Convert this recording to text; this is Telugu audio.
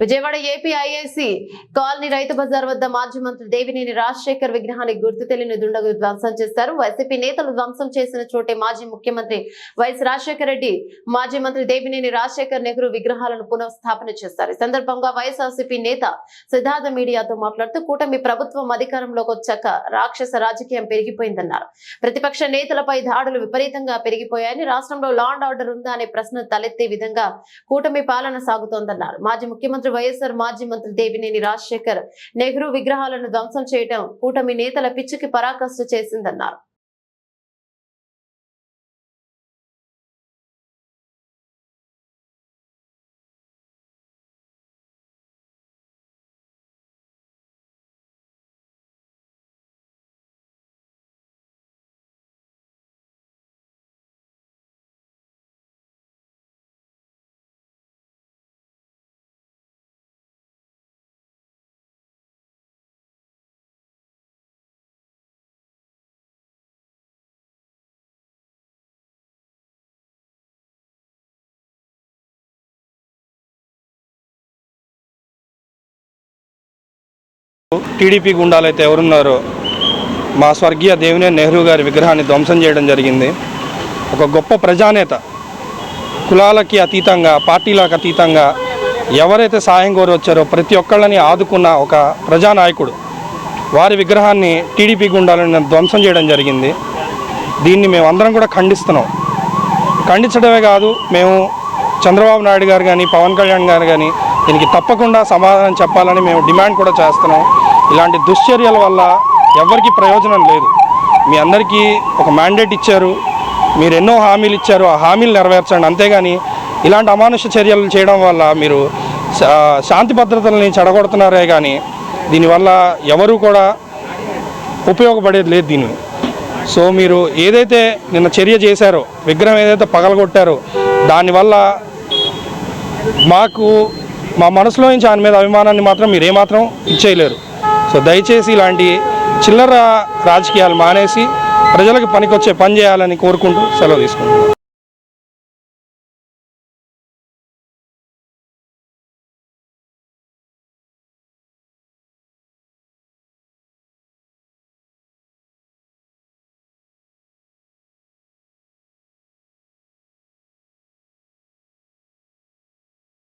Vijayawada AP IIC colony Rythu Bazar వద్ద మాజీ మంత్రి దేవినేని రాజశేఖర్ విగ్రహానికి గుర్తు తెలియని దుండగులు ధ్వంసం చేశారు. వైసీపీ నేతలు ధ్వంసం చేసిన చోటే మాజీ ముఖ్యమంత్రి వైఎస్ రాజశేఖర రెడ్డి మాజీ మంత్రి దేవినేని రాజశేఖర్ నెహ్రూ విగ్రహాలను పునఃస్థాపన చేశారు. ఈ సందర్భంగా వైఎస్ఆర్సీపీ నేత సిద్ధార్థ మీడియాతో మాట్లాడుతూ కూటమి ప్రభుత్వం అధికారంలోకి వచ్చాక రాక్షస రాజకీయం పెరిగిపోయిందన్నారు. ప్రతిపక్ష నేతలపై దాడులు విపరీతంగా పెరిగిపోయాయని రాష్ట్రంలో లా అండ్ ఆర్డర్ ఉందా అనే ప్రశ్న తలెత్తే విధంగా కూటమి పాలన సాగుతోందన్నారు. మాజీ ముఖ్యమంత్రి వైఎస్ఆర్ మాజీ మంత్రి దేవినేని రాజశేఖర్ నెహ్రూ విగ్రహాలను ధ్వంసం చేయడం కూటమి నేతల పిచ్చికి పరాకాష్ట చేసిందన్నారు. టీడీపీ గుండాలైతే ఎవరున్నారో మా స్వర్గీయ దేవినే నెహ్రూ గారి విగ్రహాన్ని ధ్వంసం చేయడం జరిగింది. ఒక గొప్ప ప్రజానేత కులాలకి అతీతంగా పార్టీలకు అతీతంగా ఎవరైతే సాయం కోరి వచ్చారో ప్రతి ఒక్కళ్ళని ఆదుకున్న ఒక ప్రజానాయకుడు వారి విగ్రహాన్ని టీడీపీ గుండాలను ధ్వంసం చేయడం జరిగింది. దీన్ని మేము అందరం కూడా ఖండిస్తున్నాం. ఖండించడమే కాదు మేము చంద్రబాబు నాయుడు గారు కానీ పవన్ కళ్యాణ్ గారు కానీ దీనికి తప్పకుండా సమాధానం చెప్పాలని మేము డిమాండ్ కూడా చేస్తున్నాం. ఇలాంటి దుశ్చర్యల వల్ల ఎవరికి ప్రయోజనం లేదు. మీ అందరికీ ఒక మ్యాండేట్ ఇచ్చారు. మీరు ఎన్నో హామీలు ఇచ్చారు. ఆ హామీలు నెరవేర్చండి. అంతేగాని ఇలాంటి అమానుష చర్యలు చేయడం వల్ల మీరు శాంతి భద్రతల్ని చెడగొడుతున్నారే కానీ దీనివల్ల ఎవరు కూడా ఉపయోగపడేది లేదు దీన్ని. సో మీరు ఏదైతే నిన్న చర్య చేశారో విగ్రహం ఏదైతే పగలగొట్టారో దానివల్ల మాకు మా మనసులో నుంచి ఆయన మీద అభిమానాన్ని మాత్రం మీరు ఏమాత్రం ఇచ్చేయలేరు. సో దయచేసి ఇలాంటి చిల్లర రాజకీయాలు మానేసి ప్రజలకు పనికొచ్చే పని చేయాలని కోరుకుంటూ సెలవు తీసుకుంటున్నాను.